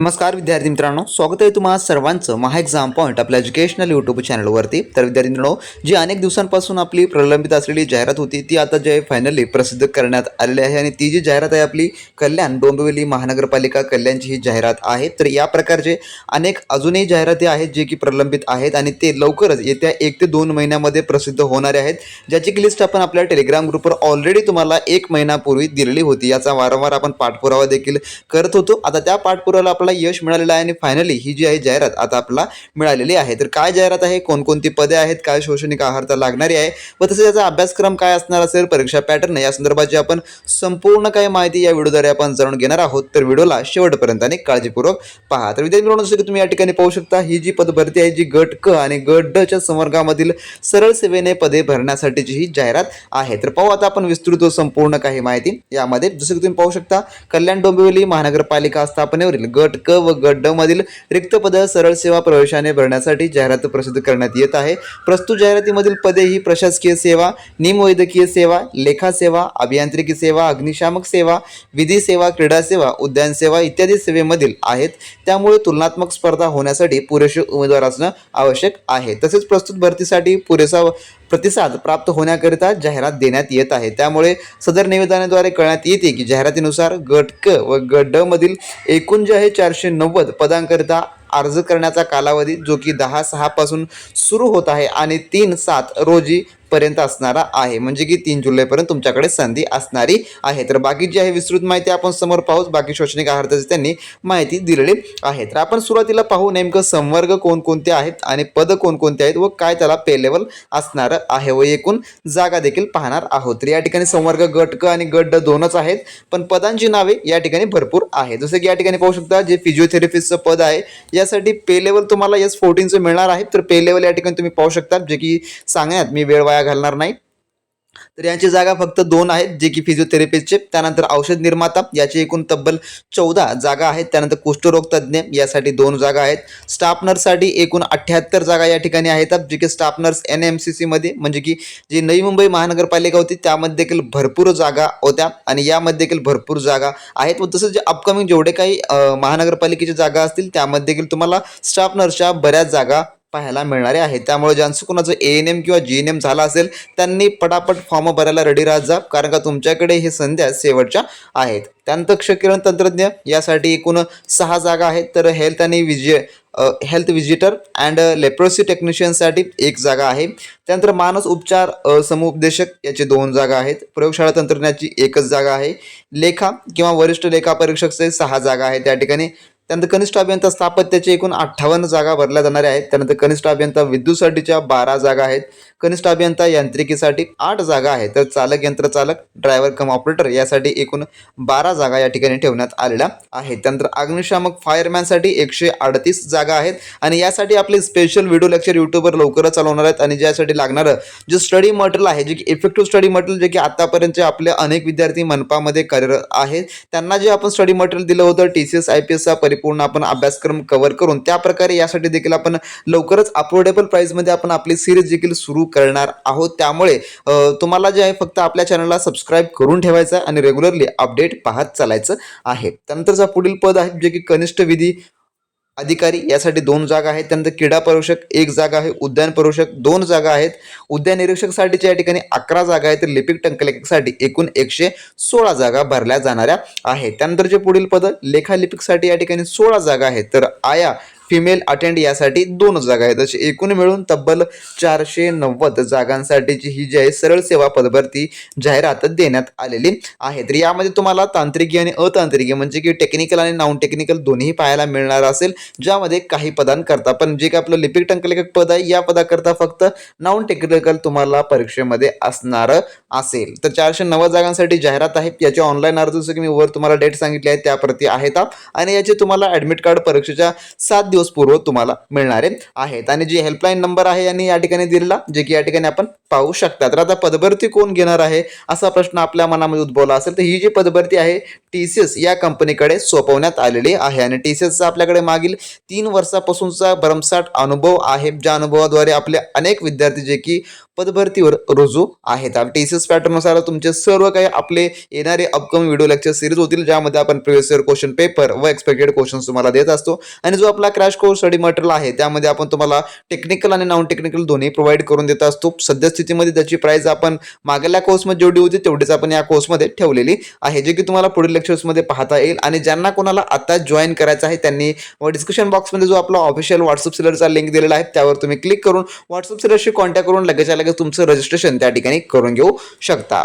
नमस्कार विद्यार्थी मित्रांनो स्वागत आहे तुम्हाला सर्वांचं महा एक्झाम पॉईंट आपल्या एज्युकेशनल यूट्यूब चॅनलवरती तर विद्यार्थी मित्रांनो जी अनेक दिवसांपासून आपली प्रलंबित असलेली जाहिरात होती ती आता जे फायनली प्रसिद्ध करण्यात आलेली आहे आणि ती जी जाहिरात आहे आपली कल्याण डोंबिवली महानगरपालिका कल्याणची ही जाहिरात आहे. तर या प्रकारचे अनेक अजूनही जाहिराती आहेत जे की प्रलंबित आहेत आणि ते लवकरच येत्या एक ते दोन महिन्यामध्ये प्रसिद्ध होणारे आहेत. ज्याची की लिस्ट आपण आपल्या टेलिग्राम ग्रुपवर ऑलरेडी तुम्हाला एक महिन्यापूर्वी दिलेली होती. याचा वारंवार आपण पाठपुरावा देखील करत होतो. आता त्या पाठपुराव्याला आपल्याला यश मिळालेलं आहे आणि फायनली ही जी आहे जाहिरात आता आपल्याला मिळालेली आहे. तर काय जाहिरात आहे? कोणकोणती पदे आहेत? काय शैक्षणिक आहारता लागणारी आहे? व तसेच याचा अभ्यासक्रम काय असणार असेल? परीक्षा पॅटर्न या संदर्भाची आपण संपूर्ण काही माहिती या व्हिडिओद्वारे आपण जाणून घेणार आहोत. तर व्हिडिओला शेवटपर्यंत आणि काळजीपूर्वक पहा. तर विद्यार्थी मित्रांनो, जसं की तुम्ही या ठिकाणी पाहू शकता ही जी पद भरती आहे जी गट क आणि गट ड च्या संवर्गामधील सरळ सेवेने पदे भरण्यासाठीची ही जाहिरात आहे. तर पाहू आता आपण विस्तृत व संपूर्ण काही माहिती यामध्ये. जसं की तुम्ही पाहू शकता कल्याण डोंबिवली महानगरपालिका स्थापनेवरील गट क व गट ड मधील रिक्त पद सरळ सेवा प्रवेशाने भरण्यासाठी जाहिरात प्रसिद्ध करण्यात येत आहे. प्रस्तुत जाहिरातीमधील पदे ही प्रशासकीय सेवा निमवैद्यकीय सेवा लेखा सेवा अभियांत्रिकी सेवा अग्निशामक सेवा विधी सेवा क्रीडा सेवा उद्यान सेवा इत्यादी सेवेमधील आहेत. त्यामुळे तुलनात्मक स्पर्धा होण्यासाठी पुरेसे उमेदवार असणं आवश्यक आहे. तसेच प्रस्तुत भरतीसाठी पुरेसा प्रतिसाद प्राप्त होण्याकरिता जाहिरात देण्यात येत आहे. त्यामुळे सदर निवेदनाद्वारे कळण्यात येते की जाहिरातीनुसार गट क व गट ड मधील एकूण जे आहे चारशे नव्वद पदांकरिता अर्ज करण्याचा कालावधी जो की दहा सहापासून सुरू होत आहे आणि तीन सात रोजी पर्यंत असणारा आहे. म्हणजे की तीन जुलैपर्यंत तुमच्याकडे संधी असणारी आहे. तर बाकी जी आहे विस्तृत माहिती आपण समोर पाहूच बाकी शैक्षणिक आहाराची त्यांनी माहिती दिलेली आहे. तर आपण सुरुवातीला पाहू नेमकं संवर्ग कोणकोणते आहेत आणि पद कोणकोणते आहेत व काय त्याला पे लेवल आहे व एकूण जागा देखील पाहणार आहोत. तर या ठिकाणी संवर्ग गट क आणि गट ड दोनच आहेत. पण पदांची नावे या ठिकाणी भरपूर आहेत. जसं की या ठिकाणी पाहू शकता जे फिजिओथेरपिस्टचं पद आहे यासाठी पे लेवल तुम्हाला एस फोर्टीनचं मिळणार आहे. तर पे लेवल या ठिकाणी तुम्ही पाहू शकता. जे की सांगण्यात मी वेळ वाया घालणार नाही. तर यांची जागा फक्त दोन आहेत जे की फिजिओथेरपिस्टचे त्यानंतर औषध निर्माता याची एकूण तब्बल चौदा जागा आहेत. त्यानंतर कुष्ठरोग तज्ज्ञ यासाठी दोन जागा आहेत. स्टाफ नर्ससाठी एकूण अठ्ठ्याहत्तर जागा या ठिकाणी आहेत. जे की staff nurse N M C सीमध्ये म्हणजे की जी नवी मुंबई महानगरपालिका होती त्यामध्ये देखील भरपूर जागा होत्या. आणि यामध्ये देखील भरपूर जागा आहेत. व तसंच जे अपकमिंग जेवढे काही महानगरपालिकेच्या जागा असतील त्यामध्ये देखील तुम्हाला स्टाफ नर्सच्या बऱ्याच जागा पाहायला मिळणारे आहेत. त्यामुळे ज्यांचं कोणाचं ए एन एम किंवा जी एन एम झाला असेल त्यांनी पटापट फॉर्म भरायला रेडी राहत जा कारण का तुमच्याकडे हे संध्या शेवटच्या आहेत. त्यानंतर क्षकिरण तंत्रज्ञ यासाठी एकूण सहा जागा आहेत. तर हेल्थ आणि विजय हेल्थ विजिटर अँड लेप्रोसी टेक्निशियनसाठी एक जागा आहे. त्यानंतर मानस उपचार समुपदेशक याचे दोन जागा आहेत. प्रयोगशाळा तंत्रज्ञाची एकच जागा आहे. लेखा किंवा वरिष्ठ लेखा परीक्षकचे सहा जागा आहेत. त्या ठिकाणी त्यानंतर कनिष्ठ अभियंता स्थापत्याचे एकूण अठ्ठावन्न जागा भरल्या जाणाऱ्या आहेत. त्यानंतर कनिष्ठ अभियंता विद्युतसाठीच्या बारा जागा आहेत. कनिष्ठ अभियंता यांत्रिकीसाठी आठ जागा आहेत. तर चालक यंत्रचालक ड्रायव्हर कम ऑपरेटर यासाठी एकूण बारा जागा या ठिकाणी ठेवण्यात आलेल्या आहेत. त्यानंतर अग्निशामक फायरमॅनसाठी एकशे अडतीस जागा आहेत आणि यासाठी आपले स्पेशल व्हिडिओ लेक्चर यूट्यूबवर लवकरच चालवणार आहेत. आणि ज्यासाठी लागणारं जे स्टडी मटेरियल आहे जे की इफेक्टिव्ह स्टडी मटेरियल जे की आतापर्यंतचे आपले अनेक विद्यार्थी मनपामध्ये कार्यरत आहेत. त्यांना जे आपण स्टडी मटेरियल दिलं होतं T C S I P एसचा परिपूर्ण आपण अभ्यासक्रम कव्हर करून त्या प्रकारे यासाठी देखील आपण लवकरच अफोर्डेबल प्राईसमध्ये आपण आपली सिरीज देखील सुरू करणार आहोत. त्यामुळे तुम्हाला जे आहे फक्त आपल्या चॅनलला सबस्क्राईब करून ठेवायचं आहे आणि रेग्युलरली अपडेट पाहत चालायचं आहे. त्यानंतरचा पुढील पद आहे जे की कनिष्ठ विधी अधिकारी यासाठी दोन जागा आहेत. त्यानंतर क्रीडा परीक्षक एक जागा आहे उद्यान परीक्षक दोन जागा आहेत. उद्यान निरीक्षकसाठीच्या या ठिकाणी अकरा जागा आहेत. तर लिपिक टंकलेखकसाठी एकूण एकशे सोळा जागा भरल्या जाणाऱ्या आहेत. त्यानंतर जे पुढील पद लेखालिपिकसाठी या ठिकाणी सोळा जागा आहेत. तर आया फिमेल अटेंड यासाठी दोन जागा आहेत. अशी एकूण मिळून तब्बल चारशे नव्वद जागांसाठीची ही जी आहे सरळ सेवा पदभरती जाहिरात देण्यात आलेली आहे. तर यामध्ये तुम्हाला तांत्रिकी आणि अतांत्रिकी म्हणजे की टेक्निकल आणि नॉन टेक्निकल दोन्ही पाहायला मिळणार असेल. ज्यामध्ये काही पदांकरता पण जे काही आपलं लिपिक टंकलेखक पद आहे या पदाकरता फक्त नॉन टेक्निकल तुम्हाला परीक्षेमध्ये असणार असेल. तर चारशे नव्वद जागांसाठी जाहिरात आहे. याचे ऑनलाईन अर्ज जसं की मी वर तुम्हाला डेट सांगितली आहे त्याप्रती आहेत आणि याचे तुम्हाला ॲडमिट कार्ड परीक्षेच्या सात दिवस पूर्व तुम्हाला मिळणारे आहेत. आणि जे हेल्पलाईन नंबर आहे यांनी या ठिकाणी दिलेला जे की या ठिकाणी आपण पाहू शकता. तर आता पदभरती कोण घेणार आहे असा प्रश्न आपल्या मनामध्ये उद्भवला असेल तर ही जी पदभरती आहे टी सी एस या कंपनीकडे सोपवण्यात आलेली आहे. आणि टी सी एसचा आपल्याकडे मागील तीन वर्षापासूनचा भरमसाठ अनुभव आहे ज्या अनुभवाद्वारे आपले अनेक विद्यार्थी जे की पदभरतीवर रुजू आहेत. टी सी एस पॅटर्ननुसार तुमचे सर्व काही आपले येणारे अपकमिंग व्हिडिओ लेक्चर सिरीज होतील ज्यामध्ये आपण प्रिव्हियस इयर क्वेश्चन पेपर व एक्सपेक्टेड क्वेश्चन तुम्हाला देत असतो. आणि जो आपला क्रॅश कोर्स स्टडी मटेरियल आहे. त्यामध्ये आपण तुम्हाला टेक्निकल आणि नॉन टेक्निकल दोन्ही प्रोव्हाइड करून देत असतो. सद्यस्थितीमध्ये त्याची प्राइस आपण मागल्या कोर्समध्ये जेवढी होती तेवढीच आपण या कोर्समध्ये ठेवलेली आहे. जे की तुम्हाला पुढील लेक्चर्समध्ये पाहता येईल. आणि ज्यांना कोणाला आता जॉईन करायचं आहे त्यांनी डिस्क्रिप्शन बॉक्समध्ये जो आपला ऑफिशियल व्हॉट्सअप सिलरचा लिंक दिलेला आहे त्यावर तुम्ही क्लिक करून व्हॉट्सअप सिलरशी कॉन्टॅक्ट करून लगेच लगेच तुमचं रजिस्ट्रेशन त्या ठिकाणी करून घेऊ शकता.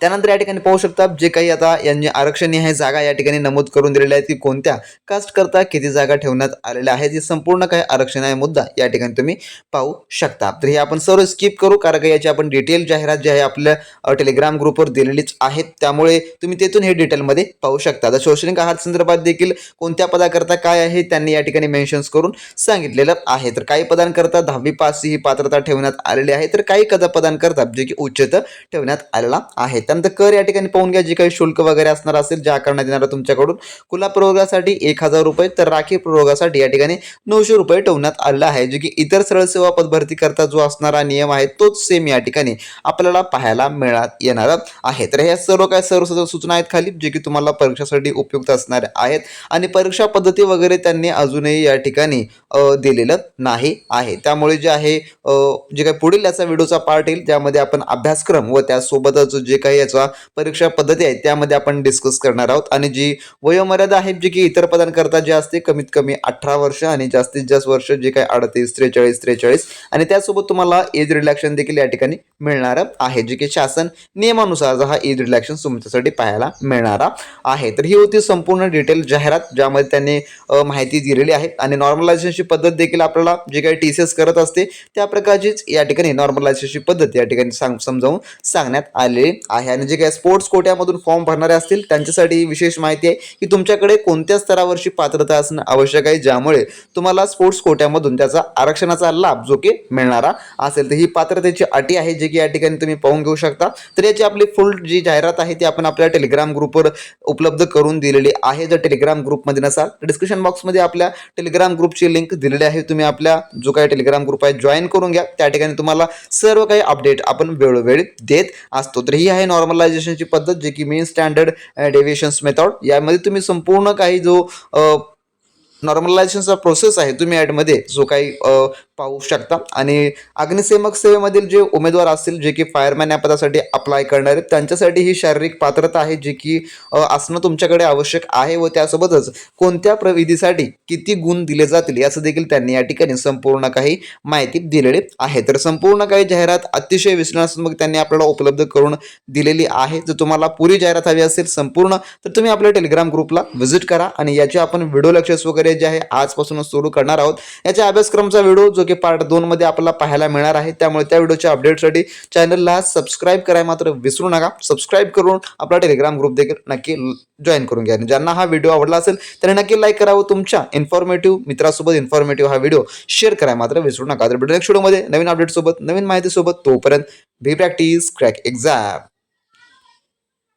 त्यानंतर या ठिकाणी पाहू शकता जे काही आता यांनी आरक्षणीय आहे जागा या ठिकाणी नमूद करून दिलेल्या आहेत की कोणत्या कास्ट करता किती जागा ठेवण्यात आलेल्या आहेत हे संपूर्ण काही आरक्षण आहे मुद्दा या ठिकाणी तुम्ही पाहू शकता. तर हे आपण सर्व स्किप करू कारण का याची आपण डिटेल जाहिरात जी आहे आपल्या टेलिग्राम ग्रुपवर दिलेलीच आहेत त्यामुळे तुम्ही तेथून हे डिटेलमध्ये पाहू शकता. तर शैक्षणिक आहार संदर्भात देखील कोणत्या पदाकरता काय आहे त्यांनी या ठिकाणी मेन्शन्स करून सांगितलेलं आहे. तर काही पदांकरता दहावी पास ही पात्रता ठेवण्यात आलेली आहे तर काही कदा पदांकरता जे की उच्चत ठेवण्यात आलेला आहे. त्यानंतर कर या ठिकाणी पाहून घ्या जे काही शुल्क वगैरे असणार असेल ज्या करण्यात येणार तुमच्याकडून. कुला प्रयोगासाठी एक हजार रुपये तर राखीव प्रयोगासाठी या ठिकाणी नऊशे रुपये ठेवण्यात आलेला आहे. जे की इतर सरळ सेवा पदभरती करता जो असणारा नियम आहे तोच सेम या ठिकाणी आपल्याला पाहायला मिळत येणार आहे. तर ह्या सर्व काय सर्व सूचना आहेत खाली जे की तुम्हाला परीक्षासाठी उपयुक्त असणार आहेत. आणि परीक्षा पद्धती वगैरे त्यांनी अजूनही या ठिकाणी दिलेलं नाही आहे. त्यामुळे जे आहे जे काही पुढील याचा व्हिडिओचा पार्ट येईल त्यामध्ये आपण अभ्यासक्रम व त्यासोबतच जे काही याचा परीक्षा पद्धती आहे त्यामध्ये आपण डिस्कस करणार आहोत. आणि जी वयोमर्यादा आहे जी की इतर पदांकरता जे असते कमीत कमी अठरा वर्ष आणि जास्तीत जास्त वर्ष जे काही अडतीस त्रेचाळीस त्रेचाळीस. आणि त्यासोबत तुम्हाला एज रिलॅक्शन देखील या ठिकाणी मिळणार आहे जे की शासन नियमानुसार हा एज रिलॅक्शन तुमच्यासाठी पाहायला मिळणारा आहे. तर ही होती संपूर्ण डिटेल जाहिरात ज्यामध्ये त्यांनी माहिती दिलेली आहे. आणि नॉर्मलायझेशनची पद्धत देखील आपल्याला जे काही टी सी एस करत असते त्या प्रकारचीच या ठिकाणी नॉर्मलायझेशनची पद्धत या ठिकाणी सांग समजावून सांगण्यात आलेली आहे. आणि जे काही स्पोर्ट्स कोट्यामधून फॉर्म भरणारे असतील त्यांच्यासाठी विशेष माहिती आहे की तुमच्याकडे कोणत्या स्तरावरची पात्रता असणं आवश्यक आहे ज्यामुळे तुम्हाला स्पोर्ट्स कोट्यामधून त्याचा आरक्षणाचा लाभ जो की मिळणारा असेल. तर ही पात्रतेची अटी आहे जे की या ठिकाणी तुम्ही पाहून घेऊ शकता. तर याची आपली फुल जी जाहिरात आहे ती आपण आपल्या टेलिग्राम ग्रुपवर उपलब्ध करून दिलेली आहे. जर टेलिग्राम ग्रुपमध्ये नसाल तर डिस्क्रिप्शन बॉक्समध्ये आपल्या टेलिग्राम ग्रुपची लिंक दिलेली आहे. तुम्ही आपल्या जो काही टेलिग्राम ग्रुप आहे जॉईन करून घ्या. त्या ठिकाणी तुम्हाला सर्व काही अपडेट आपण वेळोवेळी देत असतो. तर ही आहे नॉर्मलायझेशनची पद्धत जे की मेन स्टँडर्ड डेव्हिएशन्स मेथॉड यामध्ये तुम्ही संपूर्ण काही जो uh, नॉर्मलायझेशनचा प्रोसेस आहे तुम्ही ॲडमध्ये जो काही uh, पाहू शकता. आणि अग्निसेवक सेवेमधील जे उमेदवार असतील जे की फायरमॅन या पदासाठी अप्लाय करणार आहेत त्यांच्यासाठी ही शारीरिक पात्रता आहे जी की असणं तुमच्याकडे आवश्यक आहे व त्यासोबतच कोणत्या प्रविधीसाठी किती गुण दिले जातील याचं देखील त्यांनी या ठिकाणी संपूर्ण काही माहिती दिलेली आहे. तर संपूर्ण काही जाहिरात अतिशय विश्लेषणात्मक त्यांनी आपल्याला उपलब्ध करून दिलेली आहे. जर तुम्हाला पुरी जाहिरात हवी असेल संपूर्ण तर तुम्ही आपल्या टेलिग्राम ग्रुपला व्हिजिट करा आणि याचे आपण व्हिडिओ लेक्चर्स वगैरे जे आहे आजपासूनच सुरू करणार आहोत. याच्या अभ्यासक्रमचा व्हिडिओ जो की पार्ट दोनमध्ये आपल्याला पाहायला मिळणार आहे. त्यामुळे त्या व्हिडिओच्या अपडेटसाठी चॅनलला सबस्क्राईब करायला मात्र विसरू नका. सबस्क्राईब करून आपला टेलिग्राम ग्रुप देखील नक्की जॉईन करून घ्या. आणि ज्यांना हा व्हिडिओ आवडला असेल त्यांनी नक्की लाईक करावं. तुमच्या इन्फॉर्मेटिव्ह मित्रासोबत इन्फॉर्मेटिव्ह हा व्हिडिओ शेअर करायला मात्र विसरू नका. तर नेक्स्ट व्हिडिओमध्ये नवीन अपडेटसोबत नवीन माहितीसोबत तोपर्यंत बी प्रॅक्टिस क्रॅक एक्झाम